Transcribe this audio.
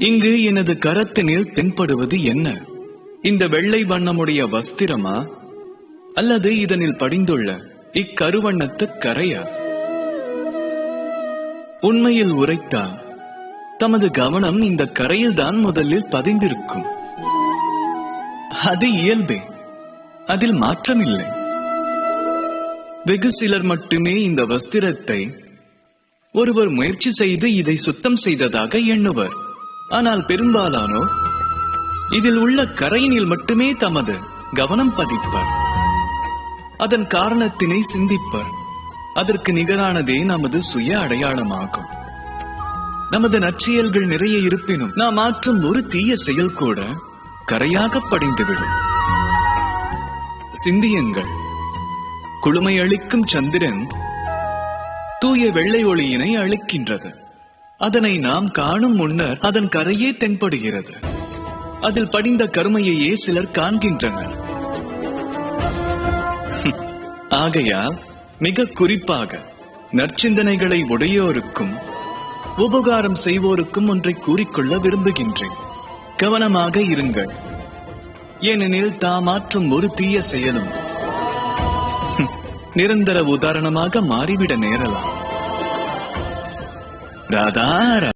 இங்கு எனது கரத்தினில் தென்படுவது என்ன? இந்த வெள்ளை வண்ணமுடைய வஸ்திரமா? அல்லது இதனில் படிந்துள்ள இக்கருவண்ணத்து கரையா? உண்மையில் உரைத்தால் தமது கவனம் இந்த கரையில்தான் முதலில் பதிந்திருக்கும். அது இயல்பே. அதில் மாற்றமில்லை. வெகு சிலர் மட்டுமே இந்த வஸ்திரத்தை ஒருவர் முயற்சி செய்து இதை சுத்தம் செய்ததாக எண்ணுவர். ஆனால் பெரும்பாலானோர் இதில் உள்ள கரையினில் மட்டுமே தமது கவனம் பதிப்பர். அதன் காரணத்தினை சிந்திப்பர். அதற்கு நிகரானதே நமது சுய அடையாளமாகும். நமது நற்செயல்கள் நிறைய இருப்பினும் நாம் ஆற்றும் ஒரு தீய செயல் கூட கரையாக படிந்துவிடும். சிந்தியங்கள். குளுமை அளிக்கும் சந்திரன் தூய வெள்ளை ஒளியினை அளிக்கின்றது. அதனை நாம் காணும் முன்னர் அதன் கரையே தென்படுகிறது. அதில் படிந்த கருமையையே சிலர் காண்கின்றனர். ஆகையால் மிக குறிப்பாக நற்சிந்தனைகளை உடையோருக்கும் உபகாரம் செய்வோருக்கும் ஒன்றை கூறிக்கொள்ள விரும்புகின்றேன். கவனமாக இருங்கள். ஏனெனில் தாமாற்றும் ஒரு தீய செயலும் நிரந்தர உதாரணமாக மாறிவிட நேரலாம். Radar!